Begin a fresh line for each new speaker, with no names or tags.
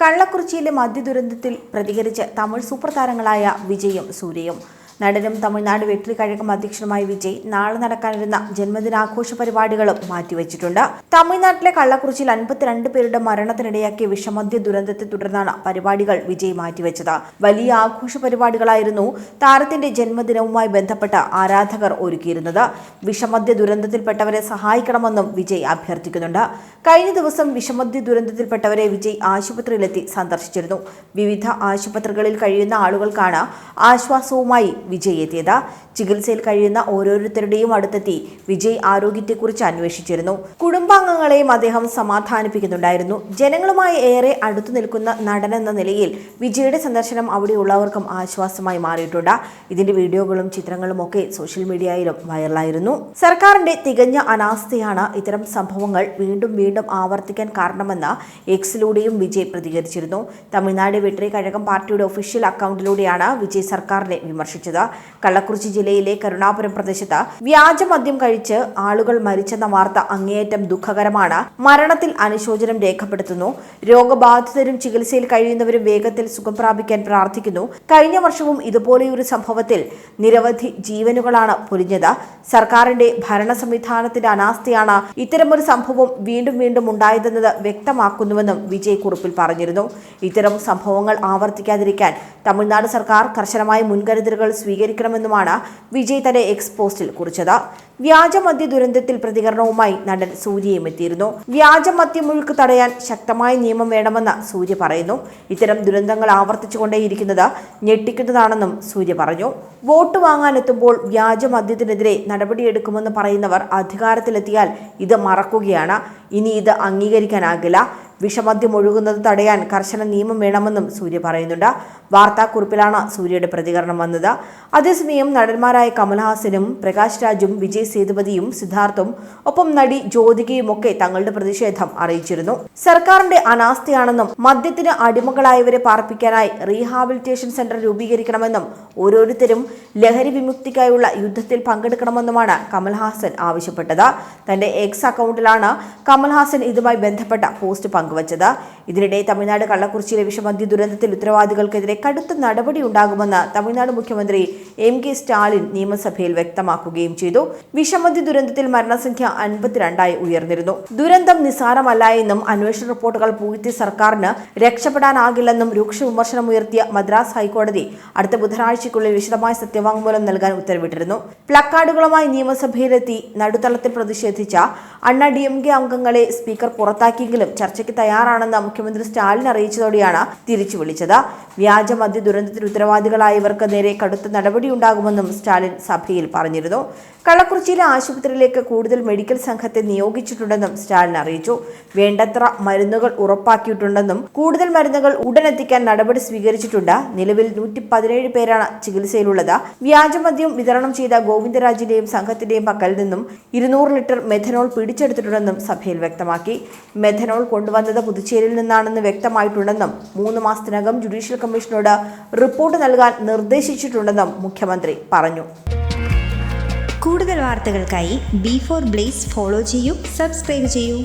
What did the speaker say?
കള്ളക്കുറിച്ചിയിലെ മദ്യദുരന്തത്തിൽ പ്രതികരിച്ച് തമിഴ് സൂപ്പർ താരങ്ങളായ വിജയും സൂര്യയും നടനും തമിഴ്നാട് വെട്രി കഴകം അധ്യക്ഷനുമായ വിജയ് നാളെ നടക്കാനിരുന്ന ജന്മദിനാഘോഷ പരിപാടികളും മാറ്റിവെച്ചിട്ടുണ്ട്. തമിഴ്നാട്ടിലെ കള്ളക്കുറിച്ചിൽ അൻപത്തിരണ്ട് പേരുടെ മരണത്തിനിടയാക്കിയ വിഷമദ്യ ദുരന്തത്തെ തുടർന്നാണ് പരിപാടികൾ വിജയ് മാറ്റിവെച്ചത്. വലിയ ആഘോഷ പരിപാടികളായിരുന്നു താരത്തിന്റെ ജന്മദിനവുമായി ബന്ധപ്പെട്ട് ആരാധകർ ഒരുക്കിയിരുന്നത്. വിഷമദ്യ ദുരന്തത്തിൽപ്പെട്ടവരെ സഹായിക്കണമെന്നും വിജയ് അഭ്യർത്ഥിക്കുന്നുണ്ട്. കഴിഞ്ഞ ദിവസം വിഷമദ്യ ദുരന്തത്തിൽപ്പെട്ടവരെ വിജയ് ആശുപത്രിയിലെത്തി സന്ദർശിച്ചിരുന്നു. വിവിധ ആശുപത്രികളിൽ കഴിയുന്ന ആളുകൾക്കാണ് ആശ്വാസവുമായി വിജയ് എത്തിയത് ചികിത്സയിൽ കഴിയുന്ന ഓരോരുത്തരുടെയും അടുത്തെത്തി വിജയ് ആരോഗ്യത്തെക്കുറിച്ച് അന്വേഷിച്ചിരുന്നു. കുടുംബാംഗങ്ങളെയും അദ്ദേഹം സമാധാനിപ്പിക്കുന്നുണ്ടായിരുന്നു. ജനങ്ങളുമായി ഏറെ അടുത്തു നിൽക്കുന്ന നടൻ എന്ന നിലയിൽ വിജയുടെ സന്ദർശനം അവിടെയുള്ളവർക്കും ആശ്വാസമായി മാറിയിട്ടുണ്ട്. ഇതിന്റെ വീഡിയോകളും ചിത്രങ്ങളും ഒക്കെ സോഷ്യൽ മീഡിയയിലും വൈറലായിരുന്നു. സർക്കാരിന്റെ തികഞ്ഞ അനാസ്ഥയാണ് ഇത്തരം സംഭവങ്ങൾ വീണ്ടും വീണ്ടും ആവർത്തിക്കാൻ കാരണമെന്ന് എക്സിലൂടെയും വിജയ് പ്രതികരിച്ചിരുന്നു. തമിഴ്നാട് വെട്ടറി കഴകം പാർട്ടിയുടെ ഒഫീഷ്യൽ അക്കൗണ്ടിലൂടെയാണ് വിജയ് സർക്കാരിനെ വിമർശിച്ചത്. കള്ളക്കുറിച്ചി ജില്ലയിലെ കരുണാപുരം പ്രദേശത്ത് വ്യാജമദ്യം കഴിച്ച് ആളുകൾ മരിച്ചെന്ന വാർത്ത അങ്ങേയറ്റം ദുഃഖകരമാണ്. മരണത്തിൽ അനുശോചനം രേഖപ്പെടുത്തുന്നു. രോഗബാധിതരും ചികിത്സയിൽ കഴിയുന്നവരും വേഗത്തിൽ സുഖം പ്രാപിക്കാൻ പ്രാർത്ഥിക്കുന്നു. കഴിഞ്ഞ വർഷവും ഇതുപോലെയൊരു സംഭവത്തിൽ നിരവധി ജീവനുകളാണ് പൊലിഞ്ഞത്. സർക്കാരിന്റെ ഭരണ സംവിധാനത്തിന്റെ അനാസ്ഥയാണ് ഇത്തരമൊരു സംഭവം വീണ്ടും വീണ്ടും ഉണ്ടായതെന്നത് വ്യക്തമാക്കുന്നുവെന്നും വിജയ് കുറിപ്പിൽ പറഞ്ഞിരുന്നു. ഇത്തരം സംഭവങ്ങൾ ആവർത്തിക്കാതിരിക്കാൻ തമിഴ്നാട് സർക്കാർ കർശനമായ മുൻകരുതലുകൾ സ്വീകരിക്കണമെന്നുമാണ് വിജയ് തന്റെ എക്സ് പോസ്റ്റിൽ കുറിച്ചത്. വ്യാജമദ്യ ദുരന്തത്തിൽ പ്രതികരണവുമായി നടൻ സൂര്യയും എത്തിയിരുന്നു. വ്യാജമദ്യമൊഴുക്ക് തടയാൻ ശക്തമായ നിയമം വേണമെന്ന് സൂര്യ പറയുന്നു. ഇത്തരം ദുരന്തങ്ങൾ ആവർത്തിച്ചുകൊണ്ടേയിരിക്കുന്നത് ഞെട്ടിക്കുന്നതാണെന്നും സൂര്യ പറഞ്ഞു. വോട്ട് വാങ്ങാനെത്തുമ്പോൾ വ്യാജമദ്യത്തിനെതിരെ നടപടിയെടുക്കുമെന്ന് പറയുന്നവർ അധികാരത്തിലെത്തിയാൽ ഇത് മറക്കുകയാണ്. ഇനി ഇത് അംഗീകരിക്കാനാകില്ല. വിഷമദ്യം ഒഴുകുന്നത് തടയാൻ കർശന നിയമം വേണമെന്നും സൂര്യ പറയുന്നുണ്ട്. വാർത്താക്കുറിപ്പിലാണ് സൂര്യയുടെ പ്രതികരണം വന്നത്. അതേസമയം നടന്മാരായ കമൽഹാസനും പ്രകാശ് രാജും വിജയ് സേതുപതിയും സിദ്ധാർത്ഥും ഒപ്പം നടി ജ്യോതികയും ഒക്കെ തങ്ങളുടെ പ്രതിഷേധം അറിയിച്ചിരുന്നു. സർക്കാരിന്റെ അനാസ്ഥയാണെന്നും മദ്യത്തിന് അടിമകളായവരെ പാർപ്പിക്കാനായി റീഹാബിലിറ്റേഷൻ സെന്റർ രൂപീകരിക്കണമെന്നും ഓരോരുത്തരും ലഹരി വിമുക്തിക്കായുള്ള യുദ്ധത്തിൽ പങ്കെടുക്കണമെന്നുമാണ് കമൽഹാസൻ ആവശ്യപ്പെട്ടത്. തന്റെ എക്സ് അക്കൗണ്ടിലാണ് കമൽഹാസൻ ഇതുമായി ബന്ധപ്പെട്ട പോസ്റ്റ് പങ്കുവച്ചത്. ഇതിനിടെ തമിഴ്നാട് കള്ളക്കുറിച്ചിയിലെ വിഷമദ്യ ദുരന്തത്തിൽ ഉത്തരവാദികൾക്കെതിരെ കടുത്ത നടപടി ഉണ്ടാകുമെന്ന് തമിഴ്നാട് മുഖ്യമന്ത്രി എം കെ സ്റ്റാലിൻ നിയമസഭയിൽ വ്യക്തമാക്കുകയും ചെയ്തു. വിഷമദ്യ ദുരന്തത്തിൽ മരണസംഖ്യ അൻപത്തിരണ്ടായി ഉയർന്നിരുന്നു. ദുരന്തം നിസ്സാരമല്ല എന്നും അന്വേഷണ റിപ്പോർട്ടുകൾ പൂഴ്ത്തി സർക്കാരിന് രക്ഷപ്പെടാനാകില്ലെന്നും രൂക്ഷ വിമർശനം ഉയർത്തിയ മദ്രാസ് ഹൈക്കോടതി അടുത്ത ബുധനാഴ്ചയ്ക്കുള്ളിൽ വിശദമായ സത്യവാങ്മൂലം നൽകാൻ ഉത്തരവിട്ടിരുന്നു. പ്ലക്കാർഡുകളുമായി നിയമസഭയിലെത്തി നടുത്തളത്തിൽ പ്രതിഷേധിച്ച അണ്ണ ഡി എം കെ അംഗങ്ങളെ സ്പീക്കർ പുറത്താക്കിയെങ്കിലും ചർച്ചയ്ക്ക് തയ്യാറാണെന്ന് സ്റ്റാലിൻ അറിയിച്ചതോടെയാണ് തിരിച്ചു വിളിച്ചത്. വ്യാജ മദ്യ ദുരന്തത്തിൽ ഉത്തരവാദികളായവർക്ക് നേരെ കടുത്ത നടപടിയുണ്ടാകുമെന്നും സ്റ്റാലിൻ സഭയിൽ പറഞ്ഞിരുന്നു. കള്ളക്കുറിച്ചിയിലെ ആശുപത്രിയിലേക്ക് കൂടുതൽ മെഡിക്കൽ സംഘത്തെ നിയോഗിച്ചിട്ടുണ്ടെന്നും സ്റ്റാലിൻ അറിയിച്ചു. വേണ്ടത്ര മരുന്നുകൾ ഉറപ്പാക്കിയിട്ടുണ്ടെന്നും കൂടുതൽ മരുന്നുകൾ ഉടനെത്തിക്കാൻ നടപടി സ്വീകരിച്ചിട്ടുണ്ട്. നിലവിൽ നൂറ്റി പതിനേഴ് പേരാണ് ചികിത്സയിലുള്ളത്. വ്യാജമദ്യം വിതരണം ചെയ്ത ഗോവിന്ദരാജിന്റെയും സംഘത്തിന്റെയും പക്കൽ നിന്നും ഇരുന്നൂറ് ലിറ്റർ മെഥനോൾ പിടിച്ചെടുത്തിട്ടുണ്ടെന്നും സഭയിൽ വ്യക്തമാക്കി. മെഥനോൾ കൊണ്ടുവന്നത് പുതുച്ചേരിയിൽ നിന്നാണെന്ന് വ്യക്തമായിട്ടുണ്ടെന്നും മൂന്ന് മാസത്തിനകം ജുഡീഷ്യൽ കമ്മീഷനോട് റിപ്പോർട്ട് നൽകാൻ നിർദ്ദേശിച്ചിട്ടുണ്ടെന്നും മുഖ്യമന്ത്രി പറഞ്ഞു.
കൂടുതൽ വാർത്തകൾക്കായി ബി ഫോർ ബ്ലേസ് ഫോളോ ചെയ്യൂ സബ്സ്ക്രൈബ് ചെയ്യൂ.